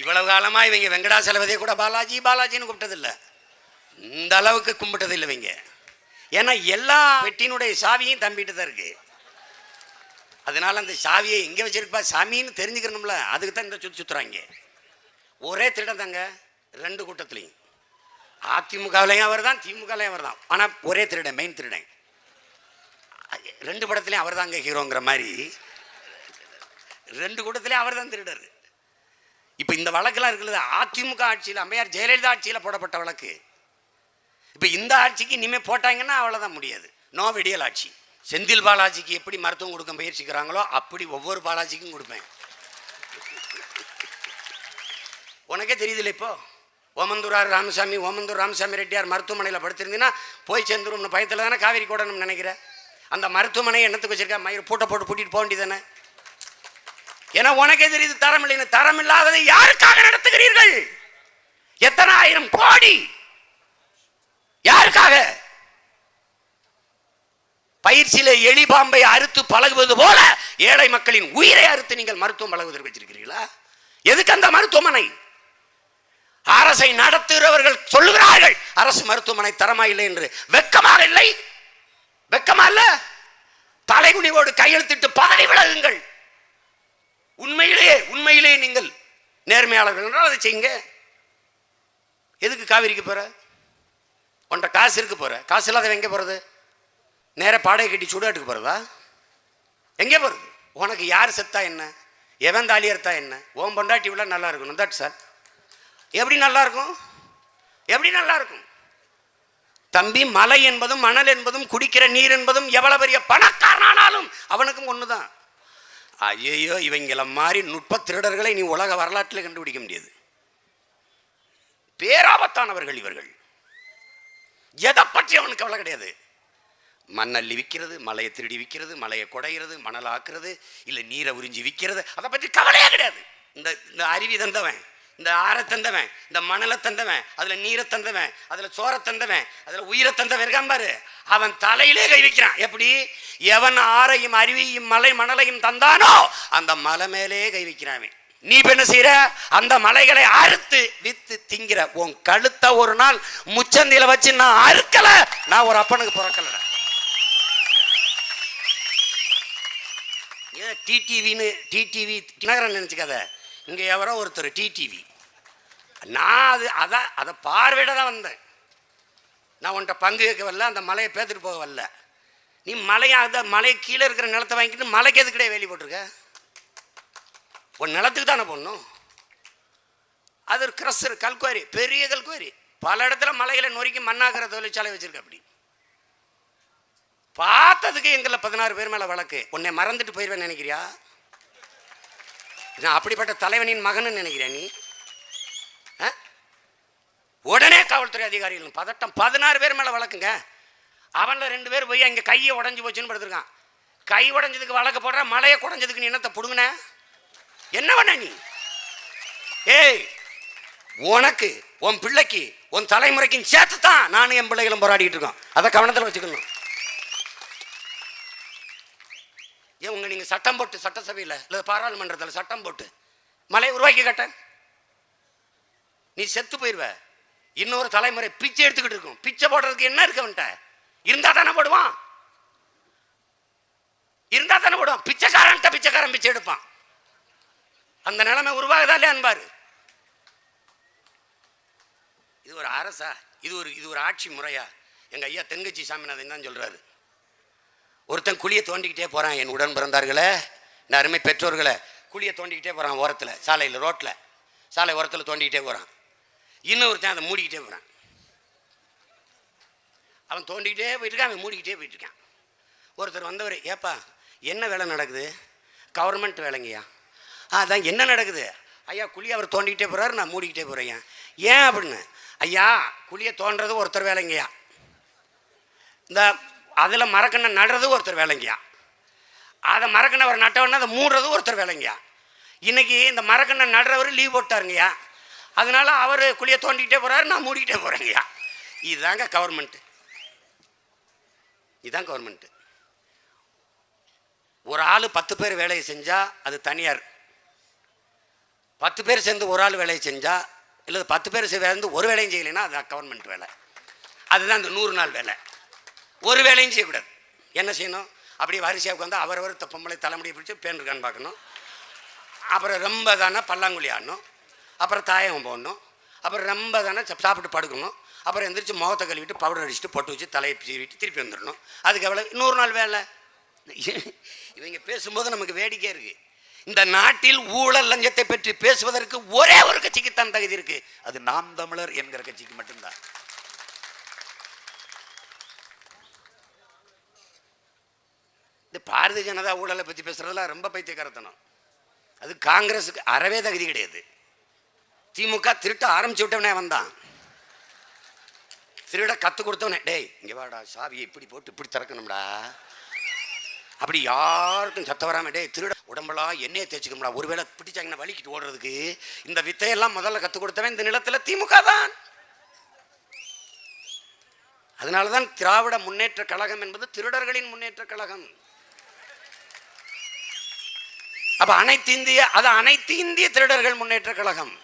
இவ்வளவு காலமாக இவங்க வெங்கடாசலபதியை கூட பாலாஜி பாலாஜின்னு கூப்பிட்டதில்ல. இந்த அளவுக்கு கும்பிட்டதில்லை இவங்க. ஏன்னா எல்லா வெட்டினுடைய சாவியும் தம்பிட்டு தான் இருக்கு. அதனால அந்த சாவியை எங்கே வச்சிருப்பா? சாமின்னு தெரிஞ்சுக்கணும்ல. அதுக்கு தான் இந்த சுற்றி சுற்றுறாங்க ஒரே திட்டம் தாங்க. ரெண்டு கூட்டத்துலையும். அதிமுகவிலையும் அவர் தான் திமுகலையும் அவர் தான் ஆனால் ஒரே திருடன் மெயின் திருடன். ரெண்டு படத்துலையும் அவர் தாங்க ஹீரோங்கிற மாதிரி. ரெண்டு கூட்டத்துலேயும் அவர் தான் திருடர். இப்போ இந்த வழக்கெல்லாம் இருக்குது அதிமுக ஆட்சியில் அம்மையார் ஜெயலலிதா ஆட்சியில் போடப்பட்ட வழக்கு. இப்போ இந்த ஆட்சிக்கு இனிமேல் போட்டாங்கன்னா அவ்வளோதான் முடியாது. நோ விடியல் ஆட்சி. செந்தில் பாலாஜிக்கு எப்படி மருத்துவம் கொடுக்க முயற்சிக்கிறாங்களோ அப்படி ஒவ்வொரு பாலாஜிக்கும் கொடுப்பேன். உனக்கே தெரியுதுல்ல இப்போ? ஓமந்தூரார் ராமசாமி ஓமந்தூர் ராமசாமி ரெட்டியார் மருத்துவமனையில் படுத்திருந்தீங்கன்னா போய் சேர்ந்துரும்னு பயத்தில் தானே காவேரி கூடணும்னு நினைக்கிறேன் அந்த மருத்துவமனையை என்னத்துக்கு வச்சிருக்கா? மயிர் பூட்டை போட்டு பூட்டிட்டு போக வேண்டியதானே ஏன்னா உனக்கே தெரியுது தரம் இல்லைன்னு தரம் இல்லாததை யாருக்காக நடத்துகிறீர்கள்? எத்தனை ஆயிரம் கோடி? யாருக்காக? பயிற்சியில எலி பாம்பை அறுத்து பழகுவது போல ஏழை மக்களின் உயிரை அறுத்து நீங்கள் மருத்துவம் பழகுவதற்கு வச்சிருக்கிறீர்களா? எதுக்கு அந்த மருத்துவமனை? அரசை நடத்துகிறவர்கள் சொல்லுகிறார்கள் அரசு மருத்துவமனை தரமா இல்லை? என்று. வெக்கமாக இல்லை. வெக்கமா இல்ல. தலைகுனிவோடு கையெழுத்திட்டு பதவி விலகுங்கள். உண்மையிலேயே உண்மையிலேயே நீங்கள் நேர்மையாளர்கள் என்றால் அதை செய்யுங்க. எதுக்கு காவிரிக்கு போற? உன்ட்ட காசு இருக்கு போற? காசு இல்லாத எங்கே போறது? நேர பாடையை கட்டி சுடாட்டுக்கு போறதா? எங்கே போறது? உனக்கு யார் செத்தா என்ன? எவன் தாலி அறுத்தா என்ன? ஓம் பொண்டாட்டி நல்லா இருக்கணும். தட் சார் எப்படி நல்லா இருக்கும்? எப்படி நல்லா இருக்கும்? தம்பி மலை என்பதும் மணல் என்பதும் குடிக்கிற நீர் என்பதும் எவ்வளவு பெரிய பணக்காரனானாலும் அவனுக்கும் ஒன்று தான் ஐயோ இவங்களை மாதிரி நுட்ப திருடர்களை நீ உலக வரலாற்றில் கண்டுபிடிக்க முடியாது. பேராபத்தானவர்கள் இவர்கள். எதை பற்றி அவனுக்கு கவலை கிடையாது? மண்ணள்ளி விற்கிறது மலையை திருடி விற்கிறது மலையை குடையிறது மணல் ஆக்குறது இல்லை நீரை உறிஞ்சி விற்கிறது. அதை பற்றி கவலையே கிடையாது. இந்த இந்த அருவி தந்தவன் இந்த ஆற தந்தவன் இந்த மணலை தந்தவன் அதில் நீரை தந்தவன் அதில் சோறை தந்தவன் அதில் உயிரை தந்தவன் இருக்கான் பாரு. அவன் தலையிலே கை வைக்கிறான். எப்படி? எவன் ஆறையும் அருவியும் மலை மணலையும் தந்தானோ அந்த மலை மேலே கை வைக்கிறான் நீ இப்ப என்ன செய்யற அந்த மலைகளை அறுத்து வித்து திங்கிற. உன் கழுத்தை ஒரு நாள் முச்சந்தியில வச்சு நான் அறுக்கல. நான் ஒரு அப்பனுக்கு பிறக்கல ஏன் டிடிவின்னு டிடிவி தினகரன் நினச்சிக்காத. இங்கே எவரோ ஒருத்தர் டிடிவி நான் அது அதான் அதை பார்வையிட தான் வந்தேன். நான் உன்ட்ட பங்கு கேட்க வரல அந்த மலையை பேத்துட்டு போக வரல. நீ மலையை அந்த மலை கீழே இருக்கிற நிலத்தை வாங்கிட்டு மலைக்கு எதுக்கிட்டே வேலி போட்டிருக்க? உன் நிலத்துக்கு தானே போடணும்? அது ஒரு கிரஸ்டர் கல்குவாரி பெரிய கல்குவாரி. பல இடத்துல மலைகளை நொறுக்கி மண்ணாக்கிற தொழிற்சாலை வச்சிருக்க அப்படி. பார்த்ததுக்கு எங்களை பதினாறு பேர் மேலே வழக்கு. உன்னை மறந்துட்டு போயிடுவேன் நினைக்கிறியா? நான் அப்படிப்பட்ட தலைவனின் மகன்னு நினைக்கிறேன் நீ. ஆ? உடனே காவல்துறை அதிகாரிகள் பதட்டம் பதினாறு பேர் மேலே வழக்குங்க. அவனில் ரெண்டு பேர் போய் இங்கே கையை உடஞ்சி போச்சுன்னு படுத்துருக்கான். கை உடஞ்சதுக்கு வழக்கு போடுற மலையை குடஞ்சதுக்கு நீ என்னத்தை புடுங்கின? என்ன பண்ண நீ? ஏய் உனக்கு உன் பிள்ளைக்கு உன் தலைமுறைக்கும் சேர்த்து தான் நானும் என் பிள்ளைகளும் போராடிட்டு இருக்கோம். அதை கவனத்தில் வச்சுக்கணும். இவங்க உங்க நீங்க சட்டம் போட்டு சட்டசபையில் இல்லை பாராளுமன்றத்தில் சட்டம் போட்டு மலையை உருவாக்கி கட்ட. நீ செத்து போயிடுவ இன்னொரு தலைமுறை பிச்சை எடுத்துக்கிட்டு இருக்கும். பிச்சை போடுறதுக்கு என்ன இருக்கு அவன்கிட்ட? இருந்தா தானே போடுவான். இருந்தா தானே போடுவான். பிச்சைக்காரன்ட்ட பிச்சைக்காரன் பிச்சை எடுப்பான். அந்த நிலைமை உருவாகுதாலே அன்பாரு இது ஒரு அரசா? இது ஒரு இது ஒரு ஆட்சி முறையா? எங்க ஐயா தென்கட்சி சாமிநாதன் தான் சொல்றாரு. ஒருத்தன் குழியை தோண்டிக்கிட்டே போகிறான் என் உடன் பிறந்தார்களே. என் அருமை பெற்றோர்களை குழியை தோண்டிக்கிட்டே போகிறான் ஓரத்தில் சாலையில் ரோட்டில் சாலை ஓரத்தில் தோண்டிக்கிட்டே போகிறான் இன்னொருத்தன் அதை மூடிக்கிட்டே போகிறான் அவன் தோண்டிக்கிட்டே போயிட்டுருக்கான் அவன் மூடிக்கிட்டே போயிட்டுருக்கான். ஒருத்தர் வந்தவர் ஏப்பா என்ன வேலை நடக்குது? கவர்மெண்ட் வேலைங்கய்யா? அதான் என்ன நடக்குது? ஐயா குழி அவர் தோண்டிக்கிட்டே போகிறாரு நான் மூடிக்கிட்டே போகிறேன் ஏன் அப்படின்னு? ஐயா குழியை தோன்றது ஒருத்தர் வேலைங்கய்யா. இந்த அதில் மரக்கண்ணை நடுறது ஒருத்தர் வேலைங்கயா அதை மரக்கண்ணவர் நட்டவொடனே அதை மூடுறது ஒருத்தர் வேலைங்கயா இன்னைக்கு இந்த மரக்கண்ணை நடுறவர் லீவ் போட்டாருங்கய்யா. அதனால அவர் குழியை தோண்டிக்கிட்டே போகிறாரு நான் மூடிக்கிட்டே போகிறேங்கய்யா இதுதாங்க கவர்மெண்ட்டு இதுதான் கவர்மெண்ட்டு ஒரு ஆள் பத்து பேர் வேலையை செஞ்சால் அது தனியார். பத்து பேர் சேர்ந்து ஒரு ஆள் வேலையை செஞ்சால் இல்லை பத்து பேர் சேர்ந்து ஒரு வேலையும் செய்யலைன்னா அது கவர்மெண்ட் வேலை. அதுதான் இந்த நூறு நாள் வேலை. ஒரு வேலையும் செய்யக்கூடாது. என்ன செய்யணும்? அப்படி வரிசையாக உட்காந்து அவரவர் அவர் பொம்பளை தலைமுடியை பிடிச்சி பேன் பார்க்கணும். அப்புறம் ரொம்ப தானே பல்லாங்குழி ஆடணும். அப்புறம் தாயகம் போடணும். அப்புறம் ரொம்ப தானே சாப்பிட்டு படுக்கணும். அப்புறம் எந்திரிச்சு முகத்தை கழுவிட்டு பவுடர் அடிச்சுட்டு பொட்டு வச்சு தலையை சீவிட்டு திருப்பி வந்துடணும். அதுக்கு எவ்வளோ நூறு நாள் வேலை. இவங்க பேசும்போது நமக்கு வேடிக்கை இருக்குது இந்த நாட்டில் ஊழல் லஞ்சத்தை பற்றி பேசுவதற்கு ஒரே ஒரு கட்சிக்கு தான் தகுதி இருக்குது அது நாம் தமிழர் என்கிற கட்சிக்கு மட்டும்தான். இந்த பாரதிய ஜனதா ஊழலை பற்றி பேசுறதெல்லாம் ரொம்ப பைத்தியக்காரத்தனம். அது காங்கிரஸுக்கு அறவே தகுதி கிடையாது. திமுக திருட்ட ஆரம்பிச்சு விட்டவனே வந்தான் திருட கற்று கொடுத்தவனே டேய் இங்கே வாடா சாவியை இப்படி போட்டு இப்படி திறக்கணும்டா. அப்படி யாருக்கும் சத்த வராமல் டேய் திருட உடம்பெல்லாம் எண்ணெயை தேய்ச்சிக்கணும்டா. ஒருவேளை பிடிச்சாங்கன்னா வலிக்கிட்டு ஓடுறதுக்கு இந்த வித்தையெல்லாம் முதல்ல கற்றுக் கொடுத்தவன் இந்த நிலத்தில் திமுக தான். அதனால தான் திராவிட முன்னேற்ற கழகம் என்பது திருடர்களின் முன்னேற்ற கழகம். அப்ப அனைத்து இந்திய அது அனைத்து இந்திய திருடர்கள் முன்னேற்ற கழகம்.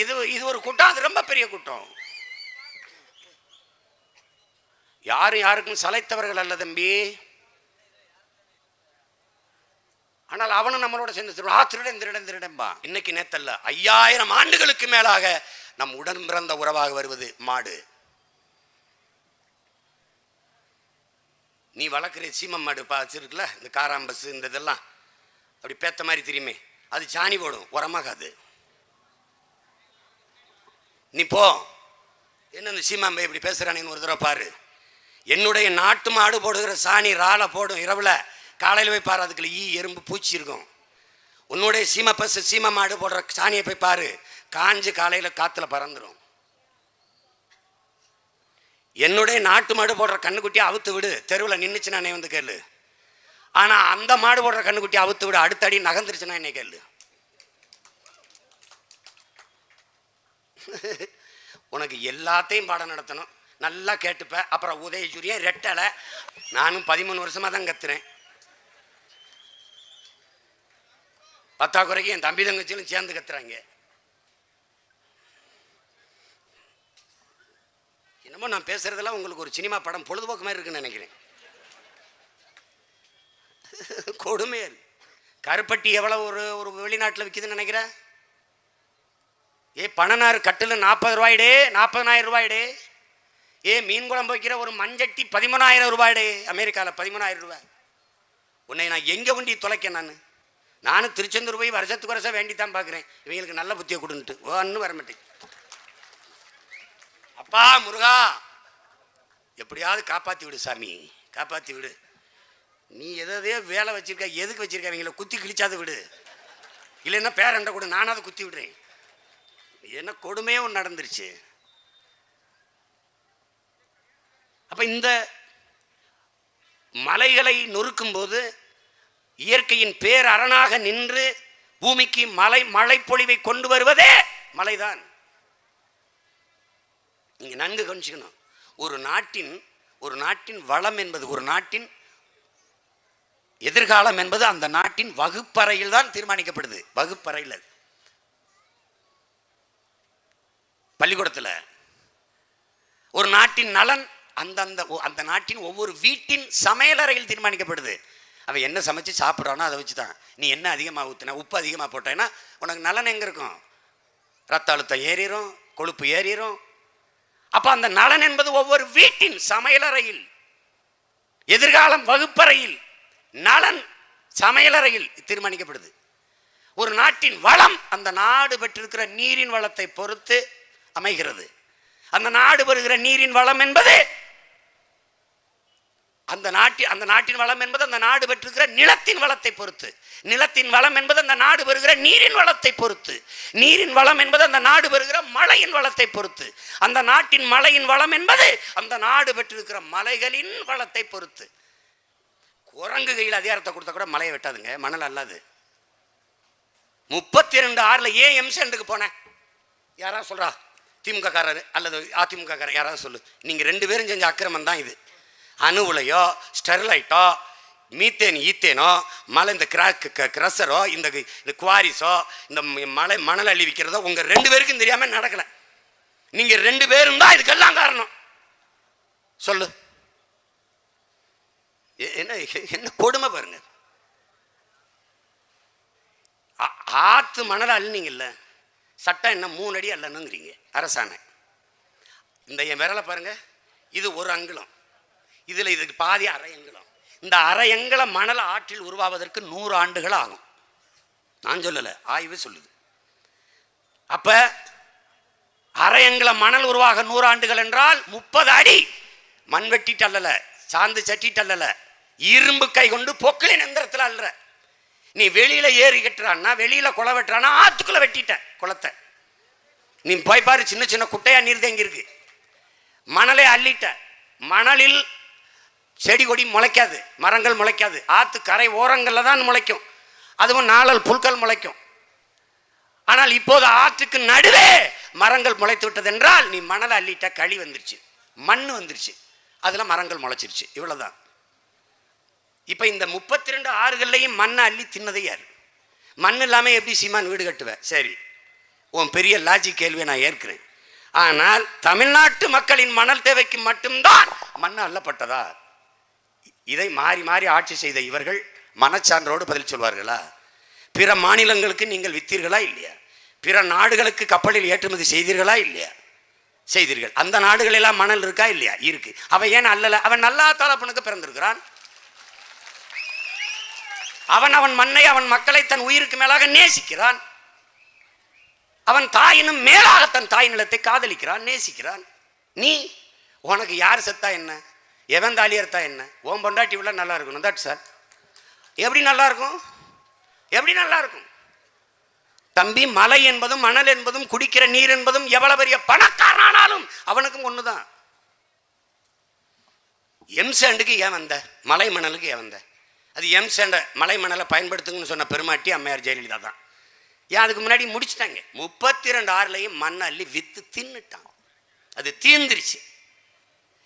இது இது ஒரு கூட்டம் அது ரொம்ப பெரிய கூட்டம். யாரும் யாருக்கும் சலைத்தவர்கள் அல்ல தம்பி. ஆனால் அவனும் நம்மளோட சேர்ந்து திருடன் ஆ திருடன் திருடன் திருடன்பா இன்னைக்கு நேத்தல்ல ஐயாயிரம் ஆண்டுகளுக்கு மேலாக நம் உடன் பிறந்த உறவாக வருவது மாடு. நீ வளர்க்குற சீமம் மாடு பா இந்த காராம்பஸ் இந்த இதெல்லாம். அப்படி பேத்த மாதிரி தெரியுமே. அது சாணி போடும். உரமாகாது. நீ போ. என்ன இந்த சீமாம்பை இப்படி பேசுகிறானு ஒரு தடவை பாரு. என்னுடைய நாட்டு மாடு போடுகிற சாணி ராலை போடும் இரவில். காலையில் போய் பாரு அதுக்குள்ள ஈ எறும்பு பூச்சி இருக்கும். உன்னுடைய சீம பசு சீமா மாடு போடுற சாணியை போய் பாரு. காஞ்சு காலையில் காற்றுல பறந்துடும் என்னுடைய நாட்டு மாடு போடுற கண்ணுக்குட்டியை அவுத்து விடு. தெருவில் நின்றுச்சு நானே வந்து கேளு. ஆனால் அந்த மாடு போடுற கண்ணுக்குட்டி அவுத்து விட அடுத்த அடி நகர்ந்துருச்சுன்னா என்னை கேளு. உனக்கு எல்லாத்தையும் பாடம் நடத்தணும். நல்லா கேட்டுப்ப. அப்புறம் உதயசூரியன் ரெட்டலை. நானும் பதிமூணு வருஷமாக தான் கத்துறேன். பத்தாக்குறைக்கு என் தம்பி தங்கச்சியும் சேர்ந்து கத்துறாங்க. என்னமோ நான் பேசுறதெல்லாம் உங்களுக்கு ஒரு சினிமா படம் பொழுதுபோக்கு மாதிரி இருக்குன்னு நினைக்கிறேன். கொடுமையா கருப்பட்டி எவ்வளோ ஒரு ஒரு வெளிநாட்டில் விற்கிதுன்னு நினைக்கிற? ஏ பணனாறு கட்டில் நாற்பது ரூபாய்டே நாற்பதனாயிரம் ரூபாய்டே. ஏ மீன் குழம்பு வைக்கிற ஒரு மஞ்சட்டி பதிமூணாயிரம் ரூபாய்டே. அமெரிக்காவில் பதிமூணாயிரம் ரூபாய். உன்னை நான் எங்கே கொண்டு தொலைக்க நான்? நானும் திருச்செந்தூர் போய் வருஷத்துக்கு வருஷம் வேண்டி தான் பார்க்குறேன் இவங்களுக்கு நல்ல புத்தியை கொடுன்ட்டு ஒன்றும் வர மாட்டேன். அப்பா முருகா. எப்படியாவது காப்பாற்றி விடு சாமி. காப்பாற்றி விடு. நீ எதையோ வேலை வச்சிருக்க எதுக்கு வச்சிருக்க அவங்கள குத்தி கிழிச்சாது விடு. இல்லைன்னா பேரண்ட கூட நானாவது குத்தி விடுறேன். என்ன கொடுமையே ஒன்று நடந்துருச்சு. அப்ப இந்த மலைகளை நொறுக்கும் போது இயற்கையின் பேரரணாக நின்று பூமிக்கு மலை மழைப்பொழிவை கொண்டு வருவதே மலைதான். நீங்க நன்கு கவனிச்சுக்கணும். ஒரு நாட்டின் ஒரு நாட்டின் வளம் என்பது ஒரு நாட்டின் எதிர்காலம் என்பது அந்த நாட்டின் வகுப்பறையில் தான் தீர்மானிக்கப்படுது. வகுப்பறையில். பள்ளிக்கூடத்தில். ஒரு நாட்டின் நலன் அந்தந்த அந்த நாட்டின் ஒவ்வொரு வீட்டின் சமையலறையில் தீர்மானிக்கப்படுது. அவன் என்ன சமைச்சு சாப்பிட்றானோ அதை வச்சு தான் நீ என்ன அதிகமாக ஊற்றின உப்பு அதிகமாக போட்டேன்னா உனக்கு நலன் எங்கே இருக்கும்? ரத்த அழுத்தம் ஏறிடும் கொழுப்பு ஏறிடும் அப்போ அந்த நலன் என்பது ஒவ்வொரு வீட்டின் சமையலறையில் எதிர்காலம் வகுப்பறையில் நலன் சமையலறையில் தீர்மானிக்கப்படுது. ஒரு நாட்டின் வளம் அந்த நாடு பெற்றிருக்கிற நீரின் வளத்தை பொறுத்து அமைகிறது. அந்த நாடு பெறுகிற நீரின் வளம் என்பது அந்த நாட்டின் அந்த நாட்டின் வளம் என்பது அந்த நாடு பெற்றிருக்கிற நிலத்தின் வளத்தை பொறுத்து. நிலத்தின் வளம் என்பது அந்த நாடு பெறுகிற நீரின் வளத்தை பொறுத்து. நீரின் வளம் என்பது அந்த நாடு பெறுகிற மழையின் வளத்தை பொறுத்து. அந்த நாட்டின் மழையின் வளம் என்பது அந்த நாடு பெற்றிருக்கிற மலைகளின் வளத்தை பொறுத்து. குரங்கு கையில் அதிகாரத்தை கொடுத்தா கூட மலையை வெட்டாதுங்க. மணல் அல்லாது. முப்பத்தி ரெண்டு ஆறில் ஏன் எம்சேண்டுக்கு போனேன்? யாராவது சொல்கிறா திமுக காரர் அல்லது அதிமுக காரர் யாராவது சொல்லு. நீங்கள் ரெண்டு பேரும் செஞ்ச அக்கிரமம் தான் இது. அணு உலையோ ஸ்டெர்லைட்டோ மீத்தேன் ஈத்தேனோ மலை இந்த கிராக் கிரஷரோ இந்த இந்த குவாரிஸோ இந்த மலை மணல் அள்ளி விற்கிறதோ உங்கள் ரெண்டு பேருக்கும் தெரியாமல் நடக்கலை. நீங்கள் ரெண்டு பேரும் தான் இதுக்கெல்லாம் காரணம். சொல்லு. என்ன என்ன கொடுமை பாருங்க. ஆ- ஆத்து மணல் அள்ளினீங்கல்ல சட்டம் என்ன மூணு அடி அல்லணுங்கிறீங்க அரசாணை. இந்த என் விரலை பாருங்க இது ஒரு அங்குலம். இதில் இதுக்கு பாதி அரை அங்குலம். இந்த அரை அங்கல மணல் ஆற்றில் உருவாவதற்கு நூறு ஆண்டுகள் ஆகும். நான் சொல்லலை ஆய்வு சொல்லுது. அப்ப அரை மணல் உருவாக நூறு ஆண்டுகள் என்றால் முப்பது அடி. மண் வெட்டிட்டு அல்லல சாந்து சட்டிட்டு அல்லலை இரும்பு கை கொண்டு பொக்களின் எந்திரத்தில் அல்ற நீ வெளியில ஏறி கட்டுறான்னா வெளியில குளம் வெட்டுறான்னா ஆத்துக்குள்ள வெட்டிட்ட குளத்தை. நீ போய் பாரு சின்ன சின்ன குட்டையா நீர் தேங்கி இருக்கு. மணலை அள்ளிட்ட. மணலில் செடி கொடி முளைக்காது மரங்கள் முளைக்காது. ஆத்து கரை ஓரங்களில் தான் முளைக்கும். அதுவும் நாளல் புல்கள் முளைக்கும். ஆனால் இப்போது ஆற்றுக்கு நடுவே மரங்கள் முளைத்து விட்டது என்றால் நீ மணலை அள்ளிட்ட களி வந்துருச்சு மண் வந்துருச்சு. அதில் மரங்கள் முளைச்சிருச்சு. இவ்வளோதான் இப்போ இந்த முப்பத்தி ரெண்டு ஆறுகள்லையும் மண்ணை அள்ளி தின்னதே யார்? மண் இல்லாமல் எப்படி சீமான் வீடு கட்டுவேன் சரி. உன் பெரிய லாஜிக் கேள்வியை நான் ஏற்கிறேன். ஆனால் தமிழ்நாட்டு மக்களின் மணல் தேவைக்கு மட்டும்தான் மண் அள்ளப்பட்டதா? இதை மாறி மாறி ஆட்சி செய்த இவர்கள் மனச்சான்றோடு பதில் சொல்வார்களா? பிற மாநிலங்களுக்கு நீங்கள் வித்தீர்களா இல்லையா? பிற நாடுகளுக்கு கப்பலில் ஏற்றுமதி செய்தீர்களா இல்லையா? செய்தீர்கள். அந்த நாடுகளெல்லாம் மணல் இருக்கா இல்லையா? இருக்கு. அவன் ஏன் அல்லல? அவன் நல்லா தலப்பனுக்கு பிறந்திருக்கிறான். அவன் அவன் மண்ணை அவன் மக்களை தன் உயிருக்கு மேலாக நேசிக்கிறான். அவன் தாயினும் மேலாக தன் தாய் நிலத்தை காதலிக்கிறான் நேசிக்கிறான். நீ உனக்கு யார் செத்தா என்ன? எவன் தாலி என்ன? ஓம் பொண்டாட்டி உள்ள நல்லா இருக்கணும் தட் சார் எப்படி நல்லா இருக்கும்? எப்படி நல்லா இருக்கும்? தம்பி மலை என்பதும் மணல் என்பதும் குடிக்கிற நீர் என்பதும் எவ்வளவு பெரிய பணக்காரனானாலும் அவனுக்கும் ஒண்ணுதான். தான் எம்சாண்டுக்கு ஏன் வந்த? மலை மணலுக்கு ஏன் வந்த? அது எம் சாண்ட மலை மணலை பயன்படுத்துங்கன்னு சொன்ன பெருமாட்டி அம்மையார் ஜெயலலிதா தான். ஏன் அதுக்கு முன்னாடி முடிச்சிட்டாங்க. முப்பத்தி ரெண்டு ஆறுலையும் மண்ணை அள்ளி வித்து தின்னுட்டான். அது தீர்ந்துருச்சு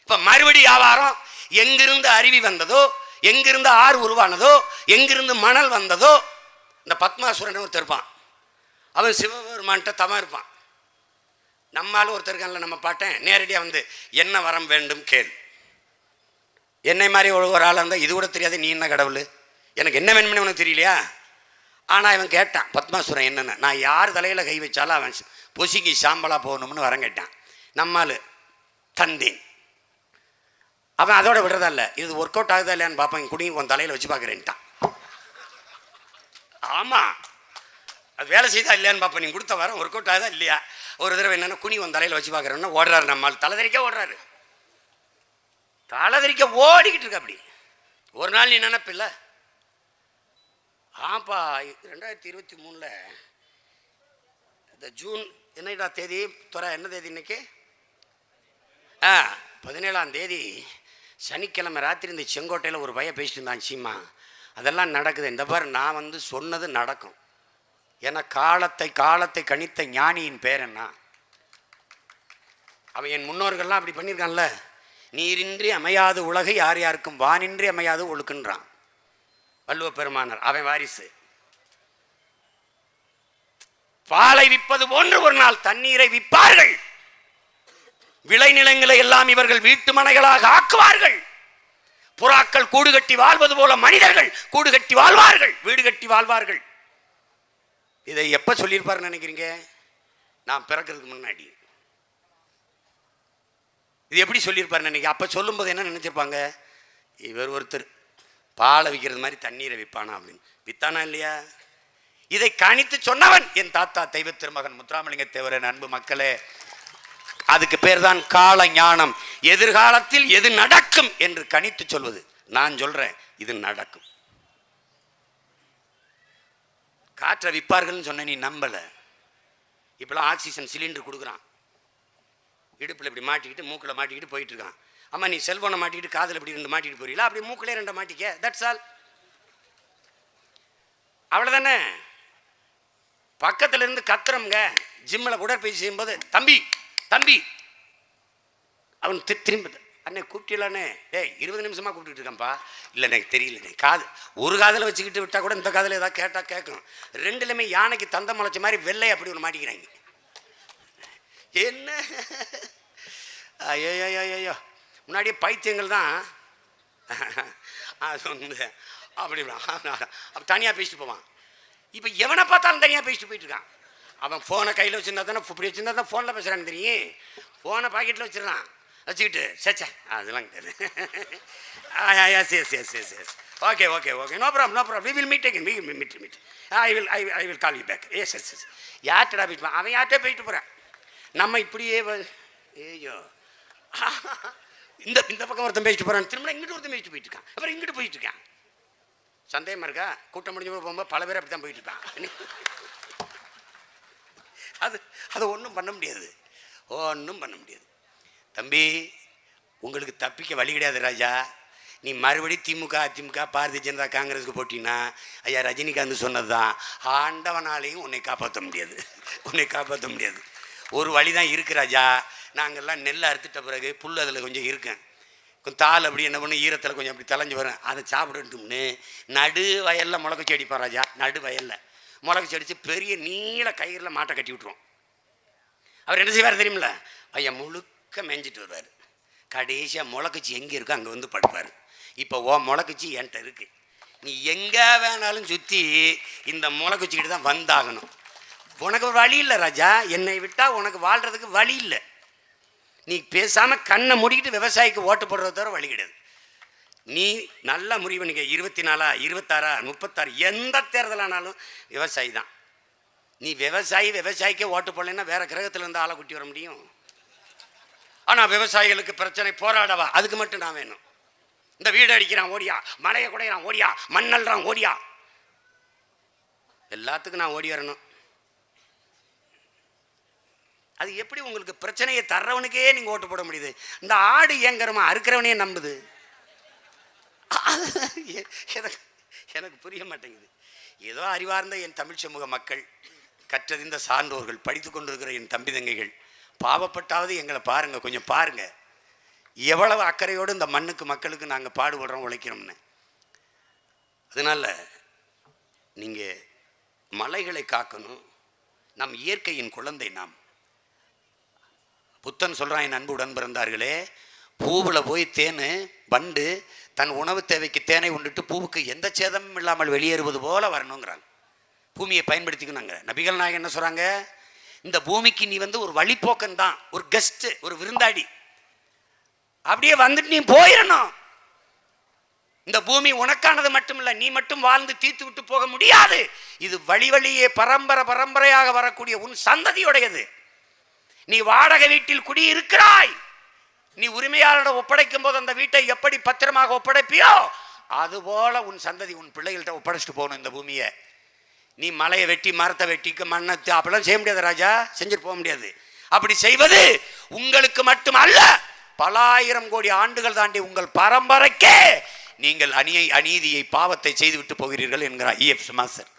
இப்போ மறுபடி வியாபாரம் எங்கிருந்து அருவி வந்ததோ எங்கிருந்து ஆறு உருவானதோ எங்கிருந்து மணல் வந்ததோ இந்த பத்மாசுரன் ஒருத்தர் இருப்பான். அவன் சிவபெருமான்கிட்ட தம இருப்பான். நம்மளால ஒருத்தர் இருக்கான்ல நம்ம பாட்டேன் நேரடியாக வந்து என்ன வரம் வேண்டும் கேள். என்னை மாதிரி ஒரு ஒரு ஆளாக இருந்தால் இது கூட தெரியாது நீ என்ன கடவுள்? எனக்கு என்ன வேணும்னு உனக்கு தெரியலையா? ஆனால் இவன் கேட்டான் பத்மாசுரன் என்னென்ன. நான் யார் தலையில் கை வச்சாலும் அவன் பொசிக்கு சாம்பலாக போகணும்னு வரம் கேட்டான். நம்மால் தந்தேன். அவன் அதோட விடுறதா இல்லை. இது ஒர்க் அவுட் ஆகுதா இல்லையான்னு பார்ப்பேன் குடி உன் தலையில் வச்சு பார்க்குறேன்ட்டான். ஆமாம் அது வேலை செய்தா இல்லையான்னு பார்ப்பேன் நீ கொடுத்த வரம் ஒர்க் அவுட் ஆகுதா இல்லையா? ஒரு தடவை என்னென்னா குனி உன் தலையில் வச்சு பார்க்குறேன்னா ஓடுறாரு நம்மால். தலைதறிக்க ஓடுறாரு. தலைதறிக்க ஓடிக்கிட்டு இருக்க அப்படி. ஒரு நாள் நீ நினப்பில்ல? ஆப்பா ரெண்டாயிரத்தி இருபத்தி மூணில் இந்த ஜூன் என்னடா தேதி? துறை என்ன தேதி இன்னைக்கு? ஆ பதினேழாம் தேதி சனிக்கிழமை ராத்திரி இந்த செங்கோட்டையில் ஒரு பையன் பேசிட்டு இருந்தான் சீமா. அதெல்லாம் நடக்குது. இந்த பாரு நான் வந்து சொன்னது நடக்கும். ஏன்னா காலத்தை காலத்தை கணித்த ஞானியின் பேர் என்ன? அவன் என் முன்னோர்கள்லாம் அப்படி பண்ணியிருக்கான்ல. நீரின்றி அமையாது உலகை யார் யாருக்கும்? வானின்றி அமையாது ஒழுக்குன்றான். வள்ளுவ பெருமானார் அவன் வாரிசு. பாலை விற்பது போன்று ஒரு நாள் தண்ணீரை விற்பார்கள். விளைநிலங்களை எல்லாம் இவர்கள் வீட்டு மனைகளாக ஆக்குவார்கள். புறாக்கள் கூடு கட்டி வாழ்வது போல மனிதர்கள் கூடு கட்டி வாழ்வார்கள் வீடு கட்டி வாழ்வார்கள். இதை எப்ப சொல்லியிருப்பாருன்னு நினைக்கிறீங்க? நான் பிறக்கிறதுக்கு முன்னாடி. இது எப்படி சொல்லியிருப்பாருன்னு நினைக்க அப்போ சொல்லும்போது என்ன நினச்சிருப்பாங்க? இவர் ஒருத்தர் பாலை விற்கிறது மாதிரி தண்ணீரை விற்பானா அப்படின்னு. வித்தானா இல்லையா? இதை கணித்து சொன்னவன் என் தாத்தா தெய்வ திருமகன் முத்துராமலிங்க தேவரன் அன்பு மக்களே. அதுக்கு பேர் தான் கால ஞானம். எதிர்காலத்தில் எது நடக்கும் என்று கணித்து சொல்வது. நான் சொல்றேன் இது நடக்கும். காற்றை விற்பார்கள்னு சொன்ன நீ நம்பல. இப்பெல்லாம் ஆக்சிஜன் சிலிண்டர் கொடுக்குறான். இடுப்பில் இப்படி மாட்டிக்கிட்டு மூக்கில் மாட்டிக்கிட்டு போயிட்டு இருக்கான் அம்மா நீ செல்போனை மாட்டிக்கிட்டு காதில் இப்படி ரெண்டு மாட்டிக்கிட்டு போறீங்களா? அப்படி மூக்கிலே ரெண்டு மாட்டிக்க. தட்ஸ் ஆல் அவ்வளோதானே பக்கத்துல இருந்து கத்துறோம்ங்க ஜிம்மில் உடற்பயிற்சி செய்யும்போது தம்பி தம்பி. அவன் தி- திரும்பி அண்ணே கூப்பிட்டீங்களாண்ணே? டேய் இருபது நிமிஷமாக கூப்பிட்டுட்டு இருக்கேன்ப்பா. இல்லை எனக்கு தெரியலண்ணே காது. ஒரு காதில் வச்சுக்கிட்டு விட்டால் கூட இந்த காதில் ஏதாவது கேட்டால் கேட்கணும் ரெண்டுலையுமே யானைக்கு தந்த முளைச்ச மாதிரி வெள்ளை அப்படி ஒன்று மாட்டிக்கிறாங்க. என்ன? ஐயோ ஐயோ முன்னாடியே பைத்தியங்கள் தான். அது வந்து அப்படி அப்போ தனியாக பேசிட்டு போவான். இப்போ எவனை பார்த்தாலும் தனியாக பேசிட்டு போயிட்டுருக்கான் அவன் ஃபோனை கையில் வச்சுருந்தா தானே இப்படி வச்சுருந்தா தான் ஃபோனில் பேசுகிறான்னு தெரியும். ஃபோனை பாக்கெட்டில் வச்சிடறான். வச்சுக்கிட்டு சேச்சே அதெல்லாம் கிடையாது. Yes yes yes yes yes okay okay okay no problem no problem we will meet again we will meet meet I will I I will call you back yes yes yes யார்கிட்டடா போயிட்டு அவன் யார்கிட்ட போயிட்டு போகிறான் நம்ம இப்படியே வ- ஐயோ இந்த இந்த பக்கம் ஒருத்தன் பேசிட்டு போகிறான் திரும்ப இங்கிட்டு ஒருத்தன் பேசிட்டு போயிட்டு இருக்கான். அப்புறம் இங்கிட்டு போயிட்டு இருக்கான். சந்தேகமாக இருக்கா? கூட்டம் முடிஞ்சு போகும்போது பல பேர் அப்படி தான் போயிட்டு இருப்பான் அது அது ஒன்றும் பண்ண முடியாது. ஒன்றும் பண்ண முடியாது. தம்பி உங்களுக்கு தப்பிக்க வழி கிடையாது ராஜா. நீ மறுபடி திமுக அதிமுக பாரதிய ஜனதா காங்கிரஸுக்கு போட்டினா ஐயா ரஜினிகாந்த் சொன்னது தான் ஆண்டவனாலையும் உன்னை காப்பாற்ற முடியாது. உன்னை காப்பாற்ற முடியாது. ஒரு வழி தான் இருக்கு ராஜா. நாங்கள்லாம் நெல் அறுத்துட்ட பிறகு புல் அதில் கொஞ்சம் இருக்கேன் கொஞ்சம் தாள் அப்படி என்ன பண்ணும் ஈரத்தில் கொஞ்சம் அப்படி தலைஞ்சு வரும். அதை சாப்பிடட்டும்னு நடு வயலில் முளகு செடி ராஜா. நடு வயலில். முளகு செடிச்சு பெரிய நீள கயிறில் மாட்டை கட்டி விட்ருவோம் அவர் என்ன செய்வார் தெரியுமில்ல? பையன் முழுக்க மேய்ஞ்சிட்டு வருவார். கடைசியாக முளக்குச்சி எங்கே இருக்கோ அங்கே வந்து படுப்பார். இப்போ ஓ முளக்குச்சி என்கிட்ட இருக்குது நீ எங்கே வேணாலும் சுற்றி இந்த முளக்குச்சிக்கிட்டு தான் வந்தாகணும். உனக்கு வழி இல்லை ராஜா. என்னை விட்டால் உனக்கு வாழ்கிறதுக்கு வழி இல்லை. நீ பேசாமல் கண்ணை மூடிக்கிட்டு விவசாயிக்கு ஓட்டு போடுறத தவிர வழி கிடையாது. நீ நல்லா முடிவு பண்ணிக்க இருபத்தி நாலா இருபத்தாறா முப்பத்தாறு எந்த தேர்தலானாலும் விவசாயி தான். நீ விவசாயி விவசாயிக்கே ஓட்டு போடலைன்னா வேறு கிரகத்தில் இருந்து ஆளை குட்டி வர முடியும். ஆனால் விவசாயிகளுக்கு பிரச்சனை போராடவா? அதுக்கு மட்டும் நான் வேணும். இந்த வீடு அடிக்கிறான் ஓடியா. மலையை குடையிறான் ஓடியா. மண்ணல்றான் ஓடியா. எல்லாத்துக்கும் நான் ஓடி வரணும். அது எப்படி உங்களுக்கு பிரச்சனையை தர்றவனுக்கே நீங்கள் ஓட்டு போட முடியுது? இந்த ஆடு ஏங்கரமா அறுக்கிறவனே நம்புது. எனக்கு எனக்கு புரிய மாட்டேங்குது. ஏதோ அறிவார்ந்த என் தமிழ் சமூக மக்கள் கற்றறிந்த சான்றோர்கள் படித்து கொண்டிருக்கிற என் தம்பி தங்கைகள் பாவப்பட்டாவது எங்களை பாருங்கள் கொஞ்சம் பாருங்கள் எவ்வளவு அக்கறையோடு இந்த மண்ணுக்கு மக்களுக்கு நாங்கள் பாடுபடுறோம் உழைக்கிறோம்னு. அதனால நீங்கள் மலைகளை காக்கணும். நம் இயற்கையின் குழந்தை நாம். புத்தன் சொல்கிறான் என் அன்பு உடன் பிறந்தார்களே பூவில் போய் தேன் பண்டு தன் உணவு தேவைக்கு தேனை உண்டுட்டு பூவுக்கு எந்த சேதமும் இல்லாமல் வெளியேறுவது போல வரணுங்கிறாங்க. பூமியை பயன்படுத்திக்கணுங்க நபிகள் நாயகம் என்ன சொல்கிறாங்க இந்த பூமிக்கு நீ வந்து ஒரு வழிப்போக்கன் தான் ஒரு கெஸ்ட்டு ஒரு விருந்தாடி அப்படியே வந்துட்டு நீ போயிடணும். இந்த பூமி உனக்கானது மட்டும் இல்லை நீ மட்டும் வாழ்ந்து தீர்த்து விட்டு போக முடியாது. இது வழி வழியே பரம்பரை பரம்பரையாக வரக்கூடிய உன் சந்ததியுடையது. நீ வாடகை வீட்டில் குடியிருக்கிறாய். நீ உரிமையாளரிடம் ஒப்படைக்கும் போது அந்த வீட்டை எப்படி பத்திரமாக ஒப்படைப்பியோ அதுபோல உன் சந்ததி உன் பிள்ளைகள்கிட்ட ஒப்படைச்சிட்டு போகணும் இந்த பூமியை. நீ மலையை வெட்டி மரத்தை வெட்டிக்கு மண்ணை அப்படிலாம் செய்ய முடியாது ராஜா. செஞ்சுட்டு போக முடியாது. அப்படி செய்வது உங்களுக்கு மட்டும் அல்ல. பலாயிரம் கோடி ஆண்டுகள் தாண்டி உங்கள் பரம்பரைக்கே நீங்கள் அணியை அநீதியை பாவத்தை செய்துவிட்டு போகிறீர்கள் என்கிறார் இஎஃப் மாஸ்டர்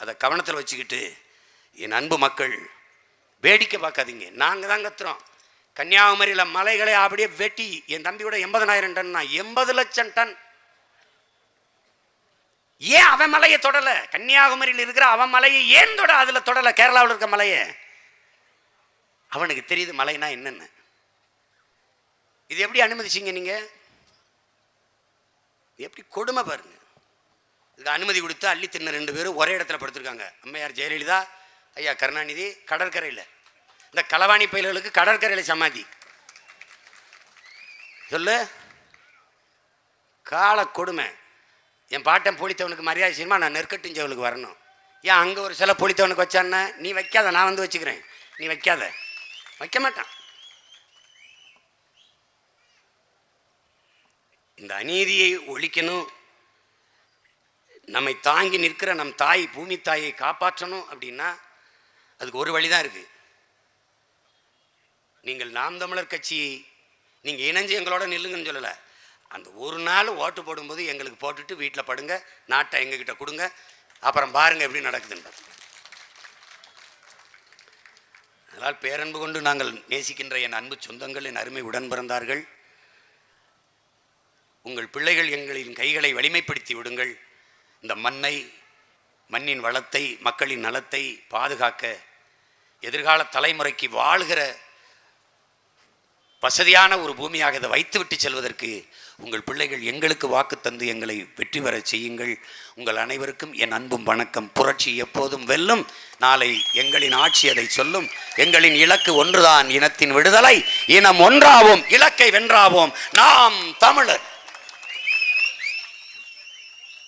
அதை கவனத்தில் வச்சுக்கிட்டு என் அன்பு மக்கள் வேடிக்கை பார்க்காதீங்க. நாங்கள் தான் கத்துறோம். கன்னியாகுமரியில் மலைகளை அப்படியே வெட்டி என் தம்பியோட எண்பதனாயிரம் டன்னா எண்பது லட்சம் டன். ஏன் அவன் மலையை தொடல? கன்னியாகுமரியில் இருக்கிற அவன் மலையை ஏன் தொட அதில் தொடல? கேரளாவில் இருக்க மலையை. அவனுக்கு தெரியுது மலைனா என்னென்னு. இது எப்படி அனுமதிச்சீங்க நீங்க? எப்படி கொடுமை பாருங்க. இதுக்கு அனுமதி கொடுத்து அள்ளி தின்ன ரெண்டு பேரும் ஒரே இடத்துல படுத்திருக்காங்க. அம்மையார் ஜெயலலிதா ஐயா கருணாநிதி கடற்கரையில். இந்த களவாணி பயில்களுக்கு கடற்கரையில் சமாதி. சொல்லு. கால கொடுமை. என் பாட்டன் பொழித்தவனுக்கு மரியாதை செய்யணுமா? நான் நெற்கட்டுஞ்சவளுக்கு வரணும். ஏன் அங்கே ஒரு சில பொழித்தவனுக்கு வச்சான்னா நீ வைக்காத நான் வந்து வச்சுக்கிறேன். நீ வைக்காத. வைக்க மாட்டான். இந்த அநீதியை ஒழிக்கணும். நம்மை தாங்கி நிற்கிற நம் தாய் பூமி தாயை காப்பாற்றணும் அப்படின்னா அதுக்கு ஒரு வழி தான் இருக்குது நீங்கள் நாம் தமிழர் கட்சி நீங்கள் இணைஞ்சு எங்களோட நில்லுங்கன்னு சொல்லலை. அந்த ஒரு நாள் ஓட்டு போடும்போது எங்களுக்கு போட்டுட்டு வீட்டில் படுங்க நாட்டை எங்ககிட்ட கொடுங்க அப்புறம் பாருங்கள் எப்படி நடக்குதுன்ற அதனால் பேரன்பு கொண்டு நாங்கள் நேசிக்கின்ற என் அன்பு சொந்தங்கள் என் அருமை உடன் பிறந்தார்கள் உங்கள் பிள்ளைகள் எங்களின் கைகளை வலிமைப்படுத்தி விடுங்கள். இந்த மண்ணை மண்ணின் வளத்தை மக்களின் நலத்தை பாதுகாக்க எதிர்கால தலைமுறைக்கு வாழ்கிற வசதியான ஒரு பூமியாக இதை வைத்துவிட்டு செல்வதற்கு உங்கள் பிள்ளைகள் எங்களுக்கு வாக்கு தந்து எங்களை வெற்றி பெறச் செய்யுங்கள். உங்கள் அனைவருக்கும் என் அன்பும் வணக்கம். புரட்சி எப்போதும் வெல்லும். நாளை எங்களின் ஆட்சி அதை சொல்லும். எங்களின் இலக்கு ஒன்றுதான் இனத்தின் விடுதலை. இனம் ஒன்றாவோம். இலக்கை வென்றாவோம். நாம் தமிழர்.